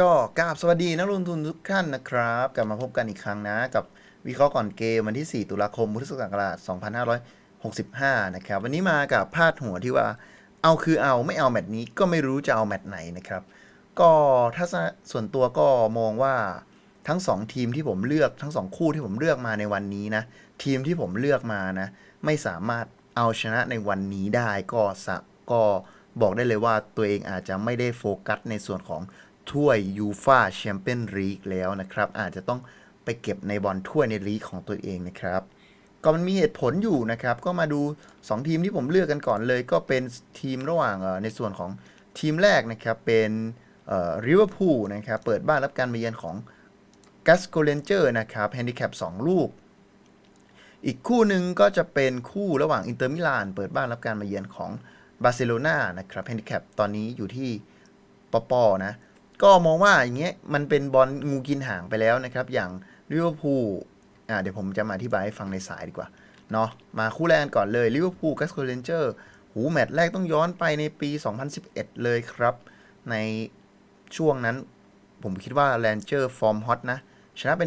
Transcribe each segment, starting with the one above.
ก็กราบสวัสดีนักลงทุนทุกท่านนะครับ กลับมาพบกันอีกครั้งนะ กับวิเคราะห์ก่อนเกมวันที่ 4 ตุลาคมพุทธศักราช 2565 นะครับ วันนี้มากับพาดหัวที่ว่า เอาคือเอาไม่เอาแมตช์นี้ก็ไม่รู้จะเอาแมตช์ไหนนะครับ ก็ถ้าส่วนตัวก็มองว่าทั้ง 2 ทีมที่ผมเลือกทั้ง 2 คู่ที่ผมเลือกมาในวันนี้นะ ทีมที่ผมเลือกมานะ ไม่สามารถเอาชนะในวันนี้ได้ก็สะก็บอกได้เลยว่าตัวเองอาจจะไม่ได้โฟกัสในส่วนของ ถ้วยยูฟาแชมเปี้ยนลีกแล้วนะครับ อาจจะต้องไปเก็บในบอลถ้วยในลีกของตัวเองนะครับก็มันมีเหตุผลอยู่นะครับ ก็มาดู 2 ทีมที่ผมเลือกกันก่อนเลย ก็เป็นทีมระหว่างในส่วนของทีมแรกนะครับ เป็นริเวอร์พูลนะครับ เปิดบ้านรับการมาเยือนของกัสโกเลนเจอร์นะครับแฮนดิแคป2 ลูก อีกคู่หนึ่งก็จะเป็นคู่ระหว่างอินเตอร์มิลานเปิดบ้านรับการมาเยือนของบาร์เซโลนานะครับแฮนดิแคปตอนนี้อยู่ที่ปปนะ ก็มองว่าอย่างเงี้ยมันเป็นบอลงูกินหางไปแล้วนะครับ อย่างลิเวอร์พูลอ่าเดี๋ยวผมจะมาอธิบายให้ฟังในสายดีกว่าเนาะมาคู่แรกกันก่อนเลยลิเวอร์พูลกัสโกเลนเจอร์หูแมตช์แรกต้องย้อนไปในปี 2011 เลยครับ ในช่วงนั้น ผมคิดว่าแลนเจอร์ฟอร์มฮอตนะ ชนะไป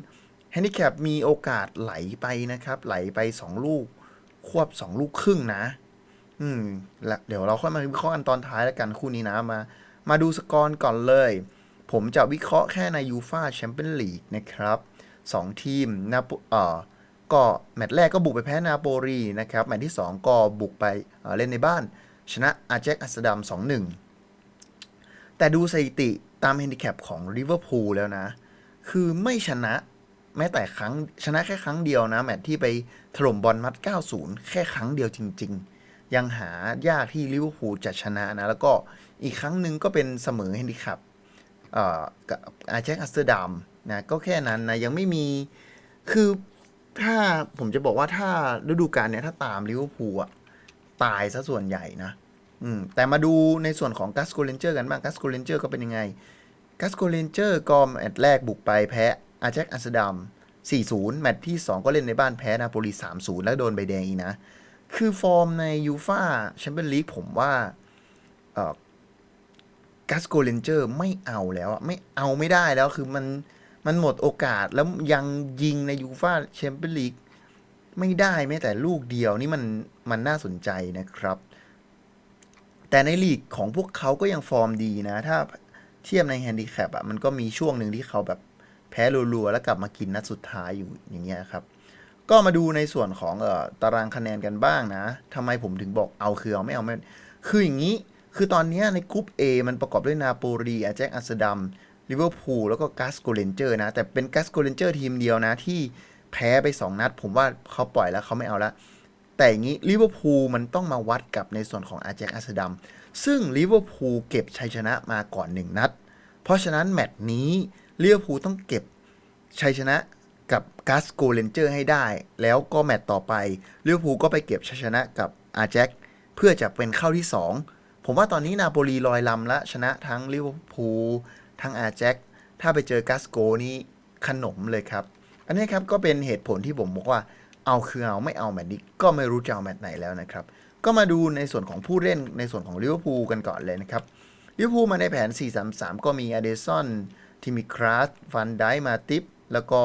1-0แฮนดิแคปมีโอกาสไหลไปนะครับ ไหลไป 2 ลูก ควบ 2 ลูกครึ่งนะ อืมแล้วเดี๋ยวเราค่อยมาวิเคราะห์กันตอนท้ายแล้วกันคู่นี้นะมา มาดูสกอร์ก่อนเลย ผมจะวิเคราะห์แค่ในยูฟาแชมเปี้ยนลีกนะครับ2 ทีมนาโปเอ่อก็แมตช์แรกก็บุกไปแพ้นาโปลีนะครับ แมตช์ที่ 2 ก็บุกไปเเล่นในบ้าน ชนะอาแจ็คอัสดัม2-1 แต่ดูสถิติตามแฮนดิแคปของลิเวอร์พูลแล้วนะ คือไม่ชนะแม้แต่ครั้งชนะแค่ครั้งเดียวนะ แมตช์ที่ไปถล่มบอลมัด 90 แค่ครั้งเดียวจริง ๆ ยังหายากที่ลิเวอร์พูลจะชนะนะ แล้วก็อีกครั้งหนึ่งก็เป็นเสมอแฮนดิคปเอ่อกับอาแจ็คอัสเตอร์ดัมนะก็แค่นั้นนะ ยังไม่มีคือถ้าผมจะบอกว่าถ้าฤดูกาลเนี้ยถ้าตามลิเวอร์พูลอะตายซะส่วนใหญ่นะอืมแต่มาดูในส่วนของกัสโกเลนเจอร์กันบ้างกัสโกเลนเจอร์ก็เป็นยังไงกัสโกเลนเจอร์ก็แมตช์แรกบุกไปแพ้อาแจ็คอัสดัม4-0 แมตช์ที่ 2 ก็เล่นในบ้านแพ้นาโปลี3-0 แล้วโดนใบแดงอีกนะ คือฟอร์มในยูฟาแชมเปี้ยนลีกผมว่ากัสโกเลนเจอร์ไม่เอาแล้วอะไม่เอาไม่ได้แล้วคือมันมันหมดโอกาสแล้วยังยิงในยูฟาแชมเปี้ยนลีกไม่ได้แม้แต่ลูกเดียวนี่มันมันน่าสนใจนะครับ แต่ในลีกของพวกเขาก็ยังฟอร์มดีนะ ถ้าเทียบในแฮนดิแคปอะมันก็มีช่วงหนึ่งที่เขาแบบแพ้รัวๆแล้วกลับมากินนัดสุดท้ายอยู่อย่างเงี้ยครับ ก็มาดูในส่วนของเอ่อตารางคะแนนกันบ้างนะทำไมผมถึงบอกเอาคือเอาไม่เอาไม่คืออย่างนี้ คือตอนนี้ในกรุ๊ป A มันประกอบด้วยนาโปลีอาแจ็คอัสดัมลิเวอร์พูลแล้วก็กัสโกเลนเจอร์นะ แต่เป็นกัสโกเลนเจอร์ทีมเดียวนะ ที่แพ้ไป 2 นัด ผมว่าเขาปล่อยแล้วเขาไม่เอาละแต่อย่างนี้ลิเวอร์พูลมันต้องมาวัดกับในส่วนของอาแจ็คอัสดัมซึ่งลิเวอร์พูลเก็บชัยชนะมาก่อน 1 นัด เพราะฉะนั้นแมตช์นี้ลิเวอร์พูลต้องเก็บชัยชนะ กับกัสโกเลนเจอร์ให้ได้ แล้วก็แมตช์ต่อไปลิเวอร์พูลก็ไปเก็บชัยชนะกับอาแจ็คเพื่อจะเป็นเข้าที่ 2 ผมว่าตอนนี้นาโปลีลอยลำและชนะทั้งลิเวอร์พูลทั้งอาแจ็คถ้าไปเจอกัสโกนี่ขนมเลยครับ อันนี้ครับก็เป็นเหตุผลที่ผมบอกว่าเอาคือเอาไม่เอาแมตช์นี้ก็ไม่รู้จะเอาแมตช์ไหนแล้วนะครับ ก็มาดูในส่วนของผู้เล่นในส่วนของลิเวอร์พูลกันก่อนเลยนะครับลิเวอร์พูลมาในแผน 4-3-3 ก็มีอเดซอนทิมิคราสฟันไดมาติปแล้วก็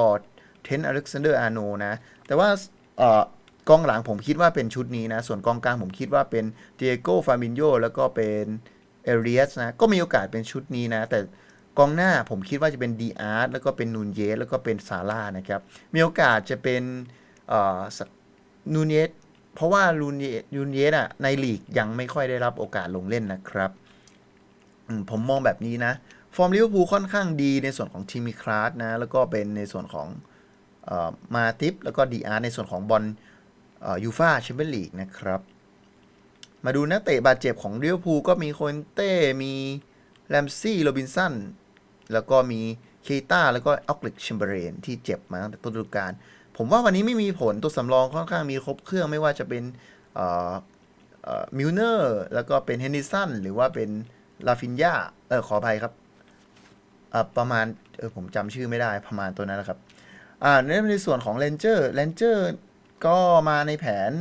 เทนอเล็กซานเดอร์อาโนนะ แต่ว่าเออกองหลังผมคิดว่าเป็นชุดนี้นะ ส่วนกองกลางผมคิดว่าเป็นเดโก้ฟาบินโยแล้วก็เป็นเอเรียสนะ ก็มีโอกาสเป็นชุดนี้นะ แต่กองหน้าผมคิดว่าจะเป็นดีอาร์ตแล้วก็เป็นนูนเยสแล้วก็เป็นซาร่านะครับ มีโอกาสจะเป็นเออนูนเยสเพราะว่าลูนเยสนูนเยสอะในลีกยังไม่ค่อยได้รับโอกาสลงเล่นนะครับผมมองแบบนี้นะ ฟอร์มลิเวอร์พูลค่อนข้างดีในส่วนของทีมีคลาสนะ แล้วก็เป็นในส่วนของ มาติปแล้วก็ดีอาร์ในส่วนของบอลยูฟาแชมเปี้ยนลีกนะครับ มาดูนักเตะบาดเจ็บของเวอร์พูก็มีโคนเต้ มีแรมซี่โรบินสัน แล้วก็มีเคต้า แล้วก็ออกลิกชิมเบรนที่เจ็บมาตั้งแต่ต้นฤดูกาล ผมว่าวันนี้ไม่มีผลตัวสำรองค่อนข้างมีครบเครื่องไม่ว่าจะเป็นมิลเนอร์ แล้วก็เป็นเฮนนิสัน หรือว่าเป็นลาฟินยาเออขออภัยครับ ประมาณ เออผมจำชื่อไม่ได้ประมาณตัวนั้นนะครับ อ่าในส่วนของเลนเจอร์เลนเจอร์ก็มาในแผน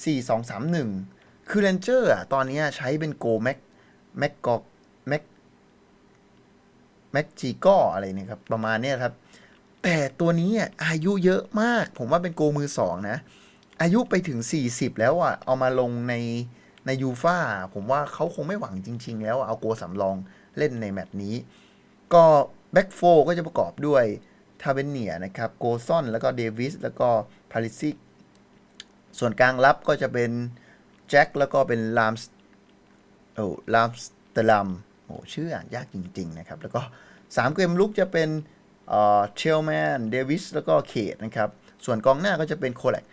4-2-3-1 คือเลนเจอร์อะ ตอนนี้ใช้เป็นโกแม็กแม็กกอกแม็กแม็กจีก็อะไรเนี่ยครับ ประมาณเนี้ยครับ แต่ตัวนี้อายุเยอะมาก ผมว่าเป็นโกมือสองนะ อายุไปถึง 40 แล้วอะ เอามาลงในในยูฟ่าผมว่าเขาคงไม่หวังจริง ๆ แล้วเอาโกสำรองเล่นในแมตช์นี้ ก็แบ็กโฟก็จะประกอบด้วย ทาเวนเนียนะครับโกซอนแล้วก็เดวิสแล้วก็พาริซิกส่วนกลางรับก็จะเป็นแจ็คแล้วก็เป็นลามสโอ้ลามสเตลัมโอ้ชื่ออ่านยากจริง ๆ นะครับ แล้วก็ 3 เกมลุกจะเป็นเอ่อเชลแมนเดวิสแล้วก็เคทนะครับ ส่วนกองหน้าก็จะเป็นโคแลก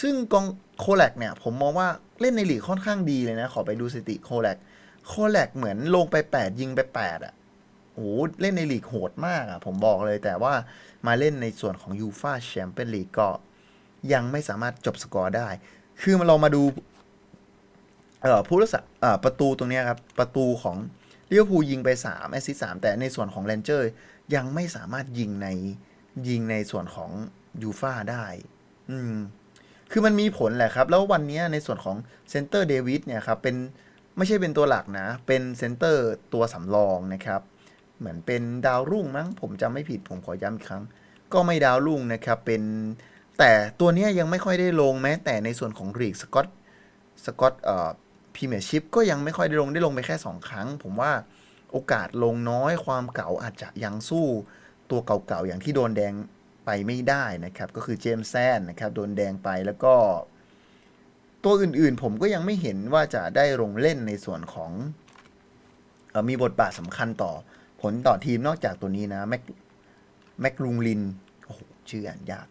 ซึ่งกองโคแลกเนี่ย ผมมองว่าเล่นในหลีกค่อนข้างดีเลยนะ ขอไปดูสถิติโคแลกโคแลกเหมือนลงไป 8 ยิงไป 8อะ โอ้โหเล่นในลีกโหดมากอะผมบอกเลยแต่ว่ามาเล่นในส่วนของยูฟาแชมเปี้ยนลีกก็ยังไม่สามารถจบสกอร์ได้ คือมาลองมาดูเอ่อผู้รักษาเอ่อประตูตรงนี้ครับ ประตูของลิเวอร์พูยิงไป3แอสซิสต์3แต่ในส่วนของแรนเจอร์ยังไม่สามารถยิงในยิงในส่วนของยูฟาได้ อืม คือมันมีผลแหละครับ แล้ววันนี้ในส่วนของเซนเตอร์เดวิดเนี่ยครับ เป็นไม่ใช่เป็นตัวหลักนะ เป็นเซนเตอร์ตัวสำรองนะครับ เหมือนเป็นดาวรุ่งมั้ง ผมจำไม่ผิดผมขอย้ำอีกครั้ง ก็ไม่ดาวรุ่งนะครับ เป็นแต่ตัวนี้ยังไม่ค่อยได้ลงแม้ แต่ในส่วนของรีกสกอตสกอตเอ่อพรีเมียร์ชิพก็ยังไม่ค่อยได้ลงได้ลงไปแค่ 2 ครั้ง ผมว่าโอกาสลงน้อยความเก่าอาจจะยังสู้ตัวเก่าๆ อย่างที่โดนแดงไปไม่ได้นะครับ ก็คือเจมส์แซนนะครับ โดนแดงไปแล้วก็ ตัวอื่นๆ ผมก็ยังไม่เห็นว่าจะได้ลงเล่นในส่วนของออมีบทบาทสำคัญต่อ ผลต่อทีมนอกจากตัวนี้นะ แม็กแม็กลุงลินโอ้โหชื่ออ่านยาก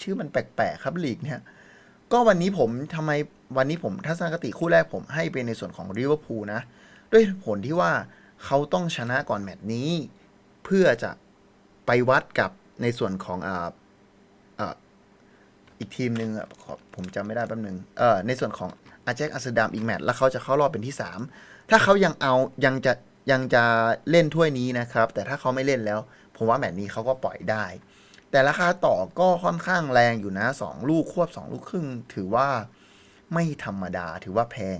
ชื่อมันแปลกๆครับลีกเนี่ยก็วันนี้ผมทำไมวันนี้ผมทัศนคติคู่แรกผมให้เป็นในส่วนของริเวอร์พูลนะ ด้วยผลที่ว่าเขาต้องชนะก่อนแมตช์นี้ เพื่อจะไปวัดกับในส่วนของอ่าอีกทีมหนึ่งผมจำไม่ได้แป๊บนึงเออในส่วนของอาแจ็คอัสดามอีกแมตช์แล้วเขาจะเข้ารอบเป็นที่ 3 ถ้าเขายังเอายังจะ ยังจะเล่นถ้วยนี้นะครับ แต่ถ้าเขาไม่เล่นแล้ว ผมว่าแมตช์นี้เขาก็ปล่อยได้ แต่ราคาต่อก็ค่อนข้างแรงอยู่นะ 2 ลูกควบ 2 ลูกครึ่ง ถือว่าไม่ธรรมดาถือว่าแพง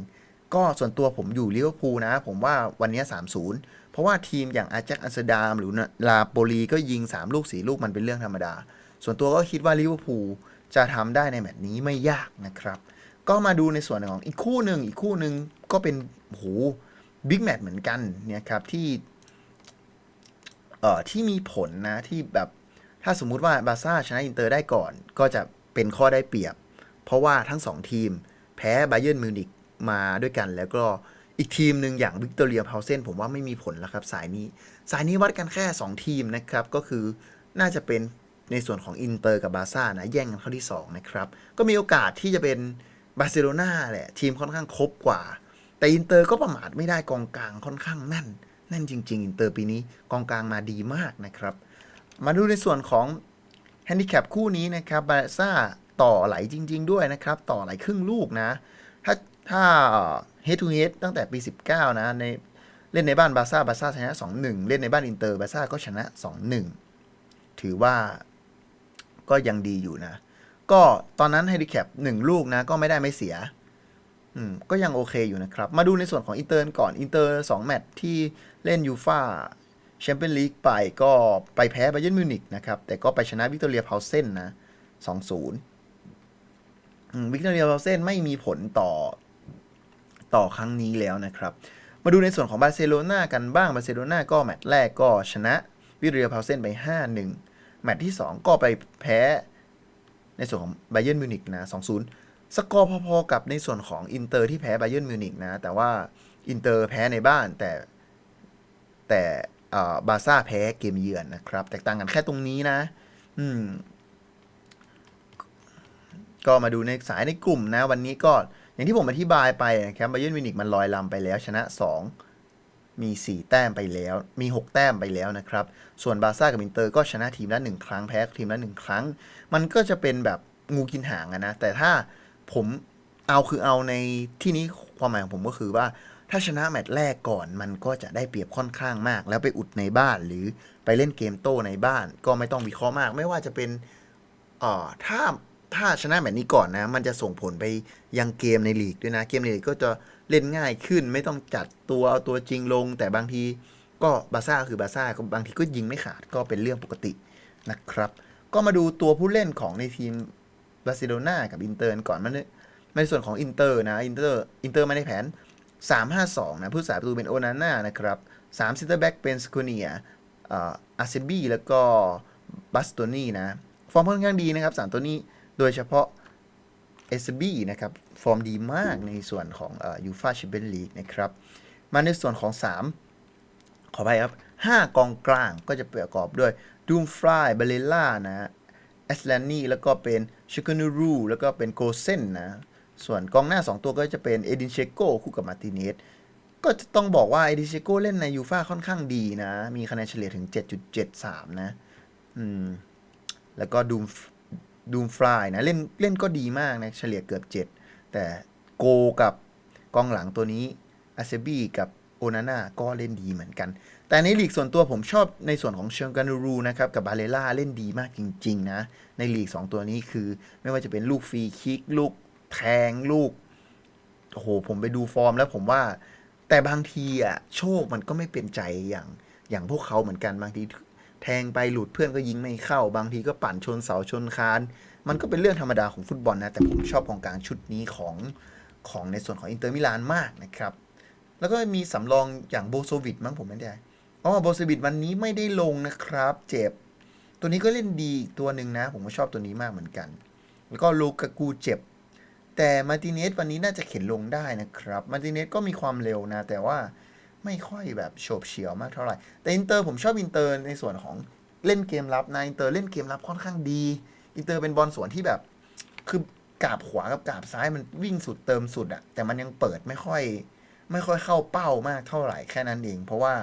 ก็ส่วนตัวผมอยู่ลิเวอร์พูลนะ ผมว่าวันนี้ 3-0 เพราะว่าทีมอย่างอาแจ็คอัสเตอร์ดาม หรือลาโปลีก็ยิง 3 ลูก 4 ลูกมันเป็นเรื่องธรรมดา ส่วนตัวก็คิดว่าลิเวอร์พูลจะทำได้ในแมตช์นี้ไม่ยากนะครับ ก็มาดูในส่วนของอีกคู่หนึ่งอีกคู่หนึ่งก็เป็นโอ้โห บิ๊กแมตช์เหมือนกันเนี่ยครับที่เอ่อที่มีผลนะที่แบบถ้าสมมุติว่าบาร์ซ่าชนะอินเตอร์ได้ก่อน ก็จะเป็นข้อได้เปรียบ เพราะว่าทั้ง2ทีม แพ้ไบเยนมิวนิกมาด้วยกัน แล้วก็อีกทีมหนึ่งอย่างวิกตอเรียพาวเซนผมว่าไม่มีผลแล้วครับ สายนี้ สายนี้วัดกันแค่ 2 ทีมนะครับ ก็คือน่าจะเป็นในส่วนของอินเตอร์กับบาร์ซ่านะแย่งกันเข้าที่ 2 นะครับ ก็มีโอกาสที่จะเป็นบาร์เซโลนาแหละ ทีมค่อนข้างครบกว่า แต่อินเตอร์ก็ประมาทไม่ได้กองกลางค่อนข้างแน่นแน่นจริง ๆ อินเตอร์ปีนี้กองกลางมาดีมากนะครับ มาดูในส่วนของแฮนดิแคปคู่นี้นะครับบาซ่าต่อไหลจริง ๆ ด้วยนะครับ ต่อไหลครึ่งลูกนะ ถ้าถ้า head to head ตั้งแต่ปี 19 นะในเล่นในบ้านบาซ่าบาซ่าชนะ 2-1 เล่นในบ้านอินเตอร์บาซ่าก็ชนะ 2-1 ถือว่าก็ยังดีอยู่นะ ก็ตอนนั้นแฮนดิแคป1ลูกนะ ก็ไม่ได้ไม่เสีย อืมก็ยังโอเคอยู่นะครับ มาดูในส่วนของอินเตอร์ก่อน อินเตอร์2แมตช์ที่เล่นยูฟาแชมเปี้ยนลีกไปก็ไปแพ้ไบเยนมิวนิกนะครับ แต่ก็ไปชนะวิกตอเรียพาวเซนนะ2-0วิกตอเรียพาวเซนไม่มีผลต่อต่อครั้งนี้แล้วนะครับ มาดูในส่วนของบาร์เซโลนากันบ้าง บาร์เซโลนาก็แมตช์แรกก็ชนะวิกตอเรียพาวเซนไป 5-1 แมตช์ที่ 2 ก็ไปแพ้ในส่วนของไบเยนมิวนิกนะ2-0 สกอร์พอๆกับในส่วนของอินเตอร์ที่แพ้ไบเย r n นมิวนิกนะ แต่ว่าอินเตอร์แพ้ในบ้านแต่แต่บาซ่าแพ้เกมเยือนนะครับ แตกต่างกันแค่ตรงนี้นะ อืม ก็มาดูในสายในกลุ่มนะ วันนี้ก็อย่างที่ผมอธิบายไปนะครับไบเย r n นมิวนิกมันลอยลำไปแล้วชนะ 2 มี 4 แต้มไปแล้ว มี 6 แต้มไปแล้วนะครับ ส่วนบาซ่ากับอินเตอร์ก็ชนะทีมละ1ครั้งแพ้ทีมละ1ครั้ง มันก็จะเป็นแบบงูกินหางนะ แต่ถ้า ผมเอาคือเอาในที่นี้ความหมายของผมก็คือว่า ถ้าชนะแมตช์แรกก่อนมันก็จะได้เปรียบค่อนข้างมาก แล้วไปอุดในบ้านหรือไปเล่นเกมโต้ในบ้าน ก็ไม่ต้องวิเคราะห์มาก ไม่ว่าจะเป็นอ่อถ้าถ้าชนะแมตช์นี้ก่อนนะ มันจะส่งผลไปยังเกมในลีกด้วยนะ เกมในลีกก็จะเล่นง่ายขึ้น ไม่ต้องจัดตัวเอาตัวจริงลง แต่บางทีก็บาซ่าคือบาซ่าบางทีก็ยิงไม่ขาดก็เป็นเรื่องปกตินะครับ ก็มาดูตัวผู้เล่นของในทีม บาร์เซโลนากับอินเตอร์ก่อนมันในส่วนของอินเตอร์นะอินเตอร์อินเตอร์มาในแผน 3-5-2 นะผู้สาประตูเป็นโอนาน่านะครับ3ซินเตอร์แบ็กเป็นสกูเนียอาเซบีแล้วก็บัสโตนี่นะ ฟอร์มค่อนข้างดีนะครับสามตัวนี้โดยเฉพาะเอสบีนะครับ ฟอร์มดีมากในส่วนของยูฟาแชมเปี้ยนลีกนะครับ มาในส่วนของ 3 ขอไปครับ 5 กองกลางก็จะประกอบด้วยดูมฟรายเบเลล่านะ แอสแลนนี่แล้วก็เป็นชิคานูรูแล้วก็เป็นโกเซนนะ ส่วนกองหน้า 2 ตัวก็จะเป็นเอดินเชโกคู่กับมาร์ติเนสก็จะต้องบอกว่าเอดินเชโกเล่นในยูฟาค่อนข้างดีนะ มีคะแนนเฉลี่ยถึง 7.73 นะ อืม แล้วก็ดูมดูมฟลายนะ เล่นเล่นก็ดีมากนะ เฉลี่ยเกือบ 7 แต่โกกับกองหลังตัวนี้อาเซบีกับ โอนาน่าก็เล่นดีเหมือนกัน แต่ในลีกส่วนตัวผมชอบในส่วนของเชิงกานูรูนะครับกับบาเลล่าเล่นดีมากจริง ๆ นะ ในลีก 2 ตัวนี้คือไม่ว่าจะเป็นลูกฟรีคิก ลูกแทงลูกโอ้โหผมไปดูฟอร์มแล้วผมว่า แต่บางทีอะโชคมันก็ไม่เป็นใจอย่างอย่างพวกเขาเหมือนกันบางทีแทงไปหลุดเพื่อนก็ยิงไม่เข้า บางทีก็ปั่นชนเสาชนคาน มันก็เป็นเรื่องธรรมดาของฟุตบอลนะ แต่ผมชอบกองกลางชุดนี้ของของในส่วนของอินเตอร์มิลานมากนะครับ แล้วก็มีสำรองอย่างโบโซวิดมั้งผมไม่ได้อ๋อโบโซวิดวันนี้ไม่ได้ลงนะครับ เจ็บ ตัวนี้ก็เล่นดีอีกตัวหนึ่งนะ ผมก็ชอบตัวนี้มากเหมือนกัน แล้วก็ลูกากูเจ็บ แต่มาติเนสวันนี้น่าจะเข็นลงได้นะครับ มาติเนสก็มีความเร็วนะ แต่ว่าไม่ค่อยแบบโฉบเฉี่ยวมากเท่าไหร่ แต่อินเตอร์ผมชอบอินเตอร์ในส่วนของเล่นเกมรับนะอินเตอร์เล่นเกมรับค่อนข้างดี อินเตอร์เป็นบอลสวนที่แบบ คือกาบขวากับกาบซ้ายมันวิ่งสุดเติมสุดอะแต่มันยังเปิดไม่ค่อย ไม่ค่อยเข้าเป้ามากเท่าไหร่แค่นั้นเอง เพราะว่า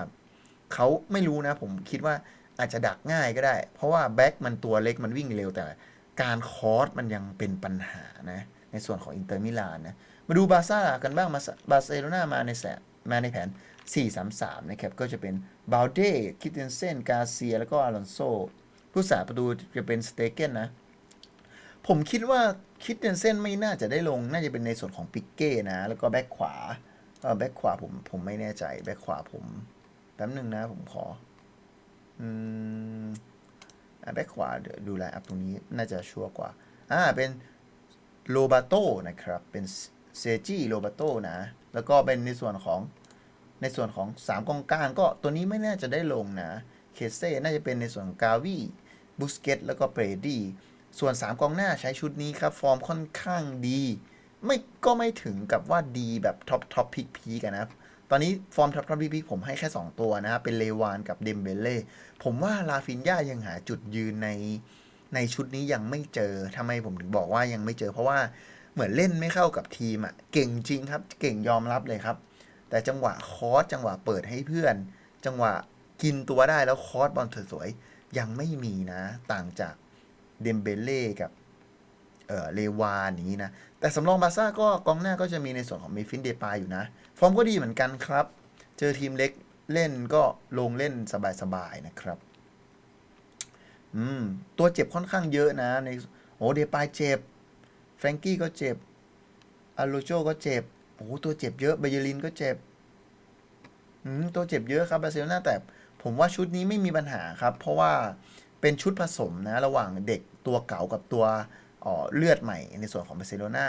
เขาไม่รู้นะ ผมคิดว่าอาจจะดักง่ายก็ได้ เพราะว่าแบ็กมันตัวเล็กมันวิ่งเร็วแต่การคอร์สมันยังเป็นปัญหานะ ในส่วนของอินเตอร์มิลานนะ มาดูบาซ่ากันบ้างมาบาร์เซโลนามาในแสมาในแผน 4-3-3 นะครับ ก็จะเป็นบาลเด้คิเทนเซนกาเซีย แล้วก็อาลอนโซผู้สาประตูจะเป็นสเตเกนนะ ผมคิดว่าคิดเทนเซนไม่น่าจะได้ลง น่าจะเป็นในส่วนของปิกเก้นะ แล้วก็แบ็คขวา เออแบ็คขวาผมผมไม่แน่ใจแบ็คขวาผมแป๊บหนึ่งนะผมขออืมแบ็คขวาดูแลอัพตรงนี้น่าจะชัวร์กว่าอ่าเป็นโรบาโตนะครับ เป็นเซจิโรบาโตนะ แล้วก็เป็นในส่วนของในส่วนของ 3กองกลางก็ตัวนี้ไม่น่าจะได้ลงนะ เคเซ่น่าจะเป็นในส่วนของกาวีบุสเกตแล้วก็เบรดี้ส่วน 3กองหน้าใช้ชุดนี้ครับ ฟอร์มค่อนข้างดี ไม่ก็ไม่ถึงกับว่าดีแบบท็อปท็อปพิกพีกันนะตอนนี้ฟอร์มท็อปท็อปพิกพีผมให้แค่ 2 ตัวนะครับเป็นเลวานกับเดมเบเล่ผมว่าลาฟินยายังหาจุดยืนในในชุดนี้ยังไม่เจอทำไมผมถึงบอกว่ายังไม่เจอ เพราะว่าเหมือนเล่นไม่เข้ากับทีมอะ่ะเก่งจริงครับ เก่งยอมรับเลยครับ แต่จังหวะคอสจังหวะเปิดให้เพื่อน จังหวะกินตัวได้แล้วคอสบอลสวยๆยังไม่มีนะ ต่างจากเดมเบเล่กับ เออเลวานอย่างนี้นะ แต่สำรองบาร์ซ่าก็กองหน้าก็จะมีในส่วนของเมฟินเดปายอยู่นะ ฟอร์มก็ดีเหมือนกันครับ เจอทีมเล็กเล่นก็ลงเล่นสบายๆนะครับ อืม ตัวเจ็บค่อนข้างเยอะนะ ในโอ้เดปายเจ็บ แฟรงกี้ก็เจ็บอารูโจก็เจ็บ โอ้ตัวเจ็บเยอะเบเยลินก็เจ็บ อืม ตัวเจ็บเยอะครับบาร์เซโลนาแต่ผมว่าชุดนี้ไม่มีปัญหาครับ เพราะว่าเป็นชุดผสมนะ ระหว่างเด็กตัวเก่ากับตัว เลือดใหม่ในส่วนของบาร์เซโลนา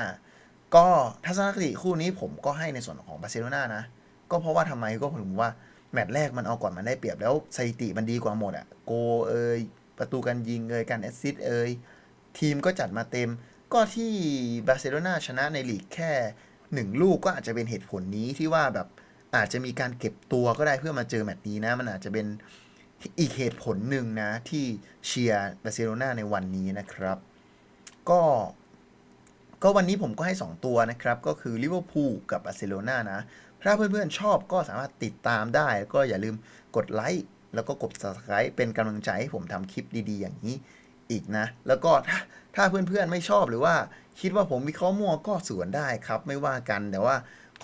ก็ทัศนคติคู่นี้ผมก็ให้ในส่วนของบาร์เซโลนานะ ก็เพราะว่าทำไมก็ผมว่าแมตช์แรกมันเอาก่อนมันได้เปรียบแล้วสถิติมันดีกว่าหมดอะโกเอยประตูการยิงเอยการแอสซิสต์เอยทีมก็จัดมาเต็ม ก็ที่บาร์เซโลนาชนะในลีกแค่หนึ่งลูกก็อาจจะเป็นเหตุผลนี้ที่ว่าแบบอาจจะมีการเก็บตัวก็ได้เพื่อมาเจอแมตช์นี้นะ มันอาจจะเป็นอีกเหตุผลหนึ่งนะที่เชียร์บาร์เซโลนาในวันนี้นะครับ ก็ก็วันนี้ผมก็ให้ 2 ตัวนะครับ ก็คือลิเวอร์พูลกับบาร์เซโลนานะ ถ้าเพื่อนๆชอบก็สามารถติดตามได้ แล้วก็อย่าลืมกดไลค์แล้วก็กด subscribe เป็นกำลังใจให้ผมทำคลิปดีๆ อย่างนี้อีกนะ แล้วก็ถ้าถ้าเพื่อนๆไม่ชอบหรือว่าคิดว่าผมวิเคราะห์มั่วก็สวนได้ครับ ไม่ว่ากันแต่ว่า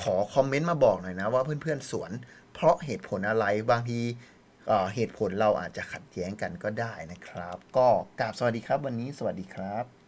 ขอคอมเมนต์มาบอกหน่อยนะ ว่าเพื่อนๆสวน เพราะเหตุผลอะไรบางทีเเหตุผลเราอาจจะขัดแย้งกันก็ได้นะครับ ก็กราบสวัสดีครับ วันนี้สวัสดีครับ